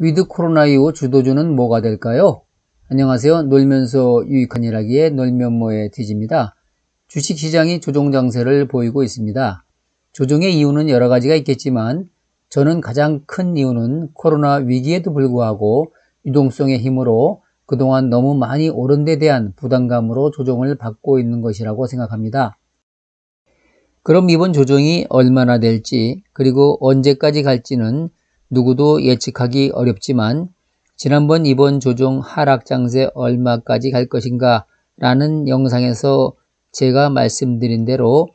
위드 코로나 이후 주도주는 뭐가 될까요? 안녕하세요. 놀면서 유익한 일하기의 놀면모의 디지입니다. 주식시장이 조종 장세를 보이고 있습니다. 조종의 이유는 여러 가지가 있겠지만 저는 가장 큰 이유는 코로나 위기에도 불구하고 유동성의 힘으로 그동안 너무 많이 오른 데 대한 부담감으로 조종을 받고 있는 것이라고 생각합니다. 그럼 이번 조정이 얼마나 될지 그리고 언제까지 갈지는 누구도 예측하기 어렵지만 지난번 이번 조정 하락 장세 얼마까지 갈 것인가 라는 영상에서 제가 말씀드린 대로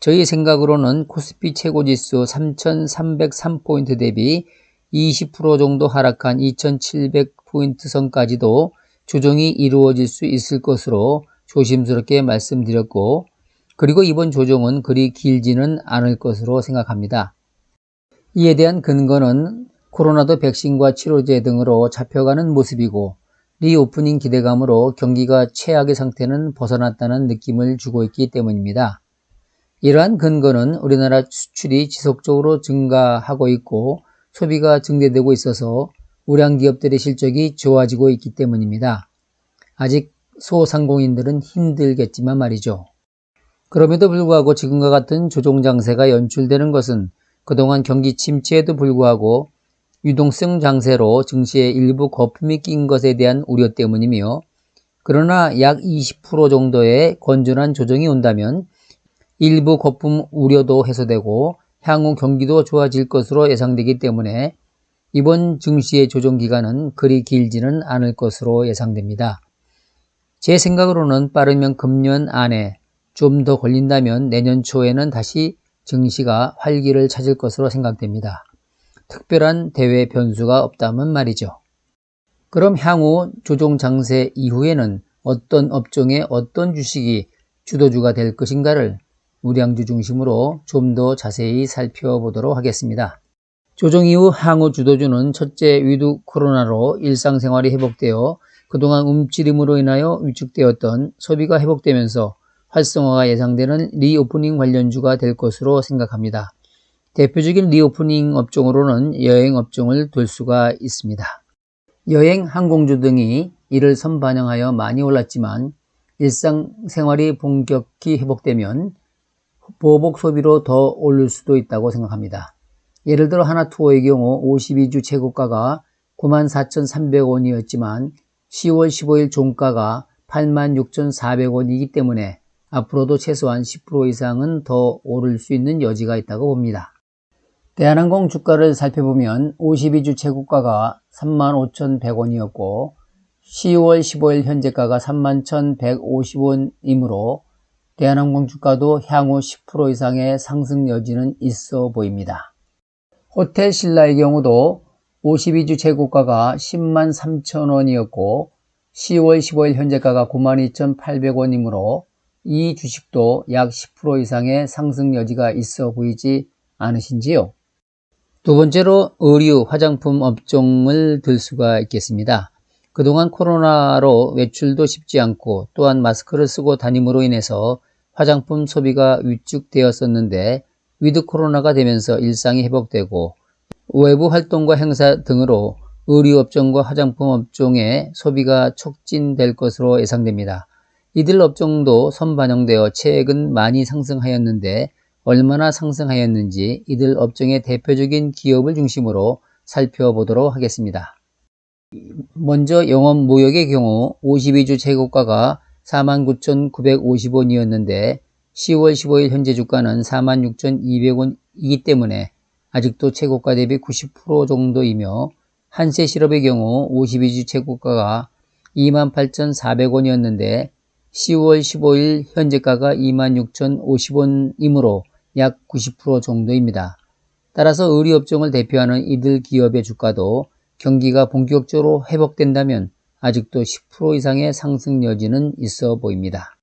저희 생각으로는 코스피 최고지수 3303포인트 대비 20% 정도 하락한 2700포인트 선까지도 조정이 이루어질 수 있을 것으로 조심스럽게 말씀드렸고 그리고 이번 조정은 그리 길지는 않을 것으로 생각합니다. 이에 대한 근거는 코로나도 백신과 치료제 등으로 잡혀가는 모습이고 리오프닝 기대감으로 경기가 최악의 상태는 벗어났다는 느낌을 주고 있기 때문입니다. 이러한 근거는 우리나라 수출이 지속적으로 증가하고 있고 소비가 증대되고 있어서 우량 기업들의 실적이 좋아지고 있기 때문입니다. 아직 소상공인들은 힘들겠지만 말이죠. 그럼에도 불구하고 지금과 같은 조종 장세가 연출되는 것은 그동안 경기 침체에도 불구하고 유동성 장세로 증시에 일부 거품이 낀 것에 대한 우려 때문이며 그러나 약 20% 정도의 건전한 조정이 온다면 일부 거품 우려도 해소되고 향후 경기도 좋아질 것으로 예상되기 때문에 이번 증시의 조정 기간은 그리 길지는 않을 것으로 예상됩니다. 제 생각으로는 빠르면 금년 안에 좀 더 걸린다면 내년 초에는 다시 증시가 활기를 찾을 것으로 생각됩니다. 특별한 대외 변수가 없다면 말이죠. 그럼 향후 조종 장세 이후에는 어떤 업종의 어떤 주식이 주도주가 될 것인가를 우량주 중심으로 좀 더 자세히 살펴보도록 하겠습니다. 조정 이후 향후 주도주는 첫째 위드 코로나로 일상생활이 회복되어 그동안 움츠림으로 인하여 위축되었던 소비가 회복되면서 활성화가 예상되는 리오프닝 관련주가 될 것으로 생각합니다. 대표적인 리오프닝 업종으로는 여행 업종을 둘 수가 있습니다. 여행, 항공주 등이 이를 선반영하여 많이 올랐지만 일상생활이 본격히 회복되면 보복 소비로 더 오를 수도 있다고 생각합니다. 예를 들어 하나투어의 경우 52주 최고가가 94,300원이었지만 10월 15일 종가가 86,400원이기 때문에 앞으로도 최소한 10% 이상은 더 오를 수 있는 여지가 있다고 봅니다. 대한항공 주가를 살펴보면 52주 최고가가 35,100원이었고 10월 15일 현재가가 31,150원이므로 대한항공 주가도 향후 10% 이상의 상승 여지는 있어 보입니다. 호텔 신라의 경우도 52주 최고가가 10만 3천원이었고 10월 15일 현재가가 92,800원이므로 이 주식도 약 10% 이상의 상승 여지가 있어 보이지 않으신지요? 두 번째로 의류, 화장품 업종을 들 수가 있겠습니다. 그동안 코로나로 외출도 쉽지 않고 또한 마스크를 쓰고 다님으로 인해서 화장품 소비가 위축되었었는데 위드 코로나가 되면서 일상이 회복되고 외부 활동과 행사 등으로 의류 업종과 화장품 업종의 소비가 촉진될 것으로 예상됩니다. 이들 업종도 선반영되어 최근 많이 상승하였는데 얼마나 상승하였는지 이들 업종의 대표적인 기업을 중심으로 살펴보도록 하겠습니다. 먼저 영업 무역의 경우 52주 최고가가 49,950원이었는데 10월 15일 현재 주가는 46,200원이기 때문에 아직도 최고가 대비 90% 정도이며 한세실업의 경우 52주 최고가가 28,400원이었는데 10월 15일 현재가가 26,050원이므로 약 90% 정도입니다. 따라서 의류업종을 대표하는 이들 기업의 주가도 경기가 본격적으로 회복된다면 아직도 10% 이상의 상승 여지는 있어 보입니다.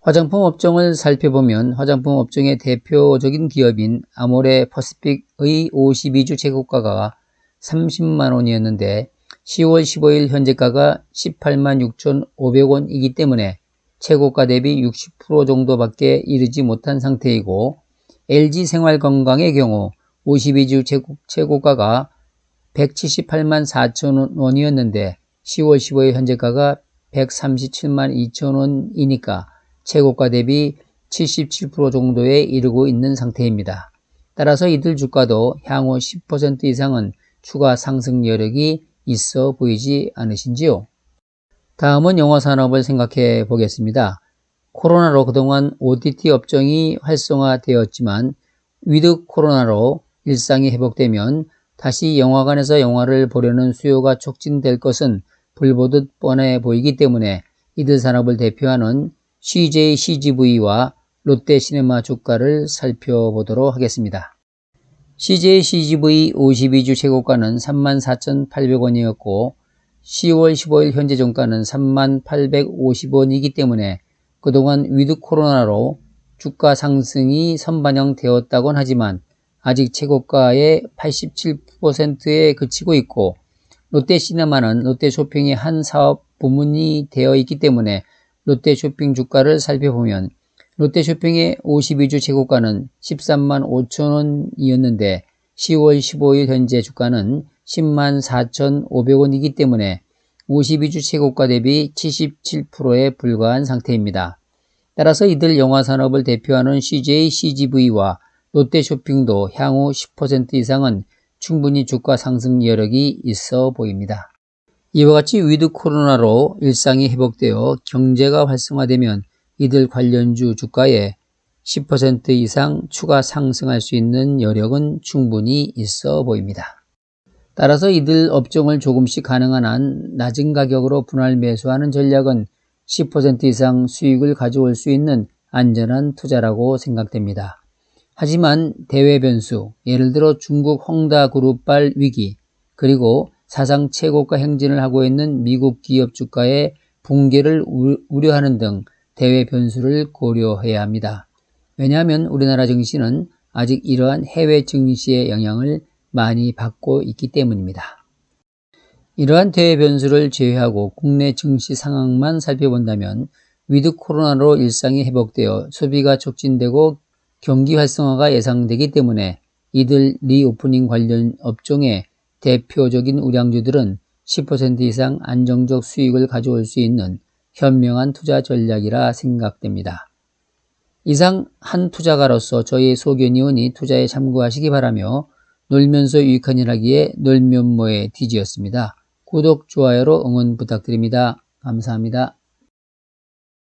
화장품 업종을 살펴보면 화장품 업종의 대표적인 기업인 아모레 퍼시픽의 52주 최고가가 30만 원이었는데 10월 15일 현재가가 18만 6,500원이기 때문에 최고가 대비 60% 정도밖에 이르지 못한 상태이고 LG 생활건강의 경우 52주 최고, 최고가가 178만 4천 원이었는데 10월 15일 현재가가 137만 2천 원이니까 최고가 대비 77% 정도에 이르고 있는 상태입니다. 따라서 이들 주가도 향후 10% 이상은 추가 상승 여력이 있어 보이지 않으신지요? 다음은 영화 산업을 생각해 보겠습니다. 코로나로 그동안 OTT 업종이 활성화되었지만 위드 코로나로 일상이 회복되면 다시 영화관에서 영화를 보려는 수요가 촉진될 것은 불보듯 뻔해 보이기 때문에 이들 산업을 대표하는 CJ CGV와 롯데 시네마 주가를 살펴보도록 하겠습니다. CJ CGV 52주 최고가는 34,800원이었고 10월 15일 현재 종가는 3850원이기 때문에 그동안 위드 코로나로 주가 상승이 선반영되었다곤 하지만 아직 최고가의 87%에 그치고 있고 롯데시네마는 롯데쇼핑의 한 사업 부문이 되어 있기 때문에 롯데쇼핑 주가를 살펴보면 롯데쇼핑의 52주 최고가는 13만 5천 원이었는데 10월 15일 현재 주가는 10만 4천 5백원이기 때문에 52주 최고가 대비 77%에 불과한 상태입니다. 따라서 이들 영화산업을 대표하는 CJ CGV와 롯데쇼핑도 향후 10% 이상은 충분히 주가 상승 여력이 있어 보입니다. 이와 같이 위드 코로나로 일상이 회복되어 경제가 활성화되면 이들 관련주 주가에 10% 이상 추가 상승할 수 있는 여력은 충분히 있어 보입니다. 따라서 이들 업종을 조금씩 가능한 한 낮은 가격으로 분할 매수하는 전략은 10% 이상 수익을 가져올 수 있는 안전한 투자라고 생각됩니다. 하지만 대외 변수, 예를 들어 중국 홍다 그룹발 위기, 그리고 사상 최고가 행진을 하고 있는 미국 기업 주가의 붕괴를 우려하는 등 대외 변수를 고려해야 합니다. 왜냐하면 우리나라 증시는 아직 이러한 해외 증시의 영향을 많이 받고 있기 때문입니다. 이러한 대외 변수를 제외하고 국내 증시 상황만 살펴본다면 위드 코로나로 일상이 회복되어 소비가 촉진되고 경기 활성화가 예상되기 때문에 이들 리오프닝 관련 업종의 대표적인 우량주들은 10% 이상 안정적 수익을 가져올 수 있는 현명한 투자 전략이라 생각됩니다. 이상 한 투자가로서 저의 소견이오니 투자에 참고하시기 바라며 놀면서 유익한 일 하기에 놀면모의 디지였습니다. 구독, 좋아요로 응원 부탁드립니다. 감사합니다.